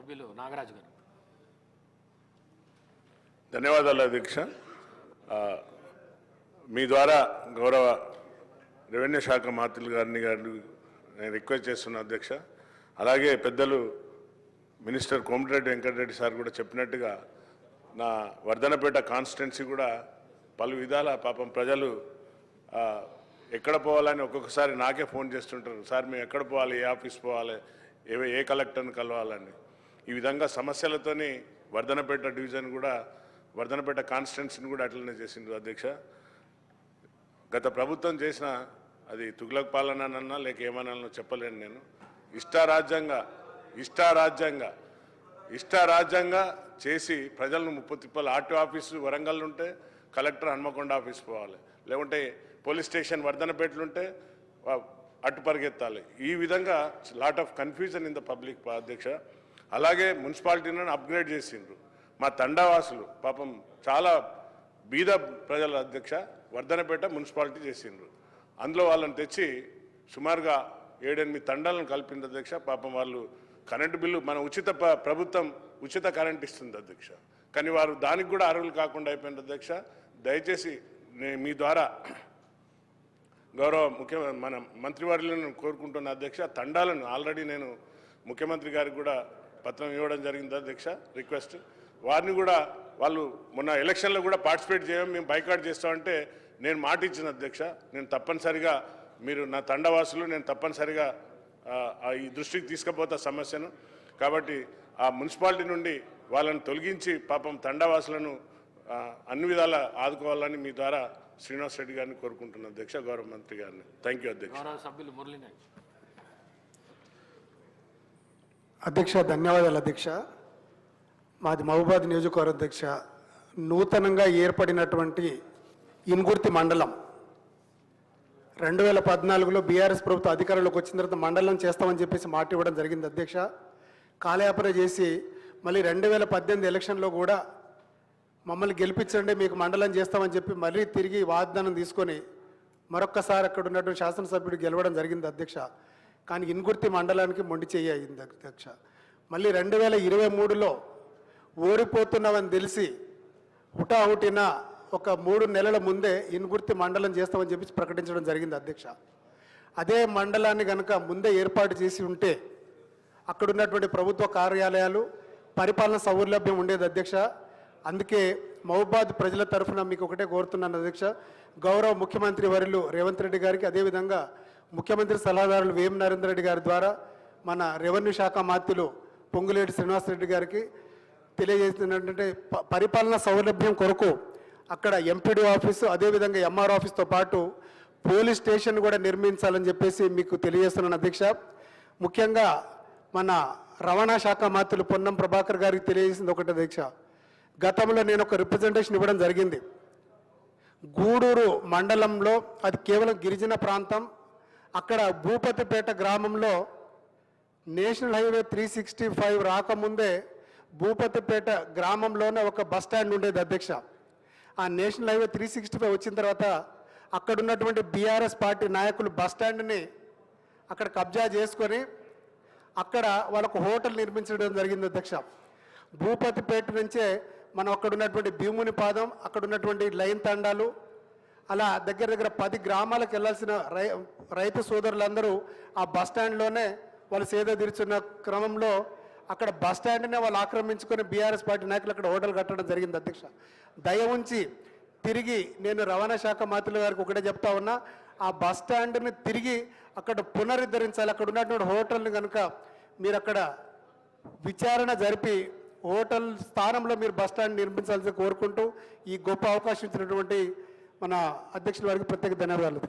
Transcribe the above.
సభ్యులు నాగరాజు గారు. ధన్యవాదాలు అధ్యక్ష మీ ద్వారా గౌరవ రెవెన్యూ శాఖ మంత్రులు గారిని గారు నేను రిక్వెస్ట్ చేస్తున్నా అధ్యక్ష. అలాగే పెద్దలు మినిస్టర్ కోమటిరెడ్డి వెంకటరెడ్డి సార్ కూడా చెప్పినట్టుగా నా వర్ధనపేట కాన్స్టిట్యున్సీ కూడా పలు విధాల పాపం ప్రజలు ఎక్కడ పోవాలని ఒక్కొక్కసారి నాకే ఫోన్ చేస్తుంటారు. సార్ మేము ఎక్కడ పోవాలి? ఏ ఆఫీస్ పోవాలి? ఏ ఏ కలెక్టర్ని కలవాలని? ఈ విధంగా సమస్యలతోని వర్ధనపేట డివిజన్ కూడా వర్ధనపేట కాన్స్టిట్యున్సీని కూడా అట్లనే చేసిండ్రు అధ్యక్ష. గత ప్రభుత్వం చేసిన అది తుగ్లక్ పాలనన్నా లేక ఏమన్నా చెప్పలేను నేను. ఇష్టారాజ్యంగా ఇష్టారాజ్యంగా ఇష్టారాజ్యంగా చేసి ప్రజలను ముప్పు తిప్పలు. ఆర్టీ ఆఫీసు వరంగల్ ఉంటే కలెక్టర్ హన్మకొండ ఆఫీస్ పోవాలి. లేకుంటే పోలీస్ స్టేషన్ వర్ధనపేటలు ఉంటే అటు పరిగెత్తాలి. ఈ విధంగా lot of confusion in the public అధ్యక్ష. అలాగే మున్సిపాలిటీని అప్గ్రేడ్ చేసిండ్రు. మా తండావాసులు పాపం చాలా బీద ప్రజల అధ్యక్ష వర్ధనపేట మున్సిపాలిటీ చేసిండ్రు. అందులో వాళ్ళని తెచ్చి సుమారుగా ఏడెనిమిది తండాలను కలిపింది అధ్యక్ష. పాపం వాళ్ళు కరెంటు బిల్లు మన ఉచిత ప్రభుత్వం ఉచిత కరెంట్ ఇస్తుంది అధ్యక్ష. కానీ వారు దానికి కూడా అర్హులు కాకుండా అయిపోయింది అధ్యక్ష. దయచేసి మీ ద్వారా గౌరవ ముఖ్య మన మంత్రివర్యులను కోరుకుంటున్న అధ్యక్ష తండాలను ఆల్రెడీ నేను ముఖ్యమంత్రి గారికి కూడా పత్రం ఇవ్వడం జరిగింది అధ్యక్ష రిక్వెస్ట్. వారిని కూడా వాళ్ళు మొన్న ఎలక్షన్లో కూడా పార్టిసిపేట్ చేయం మేము బైకాట్ చేస్తామంటే నేను మాట ఇచ్చిన అధ్యక్ష నేను తప్పనిసరిగా మీరు నా తండవాసులు నేను తప్పనిసరిగా ఈ దృష్టికి తీసుకుపోతా సమస్యను. కాబట్టి ఆ మున్సిపాలిటీ నుండి వాళ్ళని తొలగించి పాపం తండవాసులను అన్ని విధాల ఆదుకోవాలని మీ ద్వారా శ్రీనివాస్ రెడ్డి గారిని కోరుకుంటున్నాను. అధ్యక్ష గౌరవ మంత్రి గారిని. థ్యాంక్ యూ అధ్యక్ష సభ్యులు మురళీనాయక్. అధ్యక్ష ధన్యవాదాలు అధ్యక్ష. మాది మహబూబాద్ నియోజకవర్గ అధ్యక్ష నూతనంగా ఏర్పడినటువంటి ఇన్గుర్తి మండలం. రెండు వేల పద్నాలుగులో బీఆర్ఎస్ ప్రభుత్వం అధికారంలోకి వచ్చిన తర్వాత మండలం చేస్తామని చెప్పేసి మాట ఇవ్వడం జరిగింది అధ్యక్ష. కాలయాపన చేసి మళ్ళీ రెండు వేల పద్దెనిమిది ఎలక్షన్లో కూడా మమ్మల్ని గెలిపించండి మీకు మండలం చేస్తామని చెప్పి మళ్ళీ తిరిగి వాగ్దానం తీసుకొని మరొక్కసారి అక్కడ ఉన్నటువంటి శాసనసభ్యుడు గెలవడం జరిగింది అధ్యక్ష. కానీ ఇన్గుర్తి మండలానికి మొండి చెయ్యి అయింది అధ్యక్ష. మళ్ళీ రెండు వేల ఇరవై మూడులో ఓడిపోతున్నామని తెలిసి హుటాహుటిన ఒక మూడు నెలల ముందే ఇన్గుర్తి మండలం చేస్తామని చెప్పి ప్రకటించడం జరిగింది అధ్యక్ష. అదే మండలాన్ని కనుక ముందే ఏర్పాటు చేసి ఉంటే అక్కడ ఉన్నటువంటి ప్రభుత్వ కార్యాలయాలు పరిపాలన సౌలభ్యం ఉండేది అధ్యక్ష. అందుకే మహబాద్ ప్రజల తరఫున మీకు ఒకటే కోరుతున్నాను అధ్యక్ష. గౌరవ ముఖ్యమంత్రి వర్యులు రేవంత్ రెడ్డి గారికి అదేవిధంగా ముఖ్యమంత్రి సలహాదారులు వేం నరేందర్ రెడ్డి గారి ద్వారా మన రెవెన్యూ శాఖ మాత్యులు పొంగులేటి శ్రీనివాసరెడ్డి గారికి తెలియజేస్తున్నటువంటి ప- పరిపాలన సౌలభ్యం కొరకు అక్కడ ఎంపీడీ ఆఫీసు అదేవిధంగా ఎంఆర్ ఆఫీస్తో పాటు పోలీస్ స్టేషన్ కూడా నిర్మించాలని చెప్పేసి మీకు తెలియజేస్తున్నాను అధ్యక్ష. ముఖ్యంగా మన రవాణా శాఖ మాత్రులు పొన్నం ప్రభాకర్ గారికి తెలియజేసింది ఒకటి అధ్యక్ష. గతంలో నేను ఒక రిప్రజెంటేషన్ ఇవ్వడం జరిగింది. గూడూరు మండలంలో అది కేవలం గిరిజన ప్రాంతం అక్కడ భూపతిపేట గ్రామంలో national highway three sixty five రాకముందే భూపతిపేట గ్రామంలోనే ఒక బస్ స్టాండ్ ఉండేది అధ్యక్ష. ఆ national highway three sixty five వచ్చిన తర్వాత అక్కడ ఉన్నటువంటి బీఆర్ఎస్ పార్టీ నాయకులు బస్ స్టాండ్ని అక్కడ కబ్జా చేసుకొని అక్కడ వాళ్ళకు హోటల్ నిర్మించడం జరిగింది అధ్యక్ష. భూపతిపేట నుంచే మనం అక్కడ ఉన్నటువంటి భీముని పాదం అక్కడ ఉన్నటువంటి లైన్ తండాలు అలా దగ్గర దగ్గర పది గ్రామాలకు వెళ్ళాల్సిన రై రైతు సోదరులందరూ ఆ బస్ స్టాండ్లోనే వాళ్ళు సేద తీర్చున్న క్రమంలో అక్కడ బస్ స్టాండ్నే వాళ్ళు ఆక్రమించుకొని బీఆర్ఎస్ పార్టీ నాయకులు అక్కడ హోటల్ కట్టడం జరిగింది అధ్యక్ష. దయ ఉంచి తిరిగి నేను రవాణా శాఖ మంత్రుల గారికి ఒకటే చెప్తా ఉన్నా ఆ బస్ స్టాండ్ని తిరిగి అక్కడ పునరుద్ధరించాలి. అక్కడ ఉన్నటువంటి హోటల్ని కనుక మీరు అక్కడ విచారణ జరిపి హోటల్ స్థానంలో మీరు బస్ స్టాండ్ నిర్మించాల్సి కోరుకుంటూ ఈ గొప్ప అవకాశం ఇచ్చినటువంటి మన అధ్యక్షుల వారికి ప్రత్యేక ధన్యవాదాలు.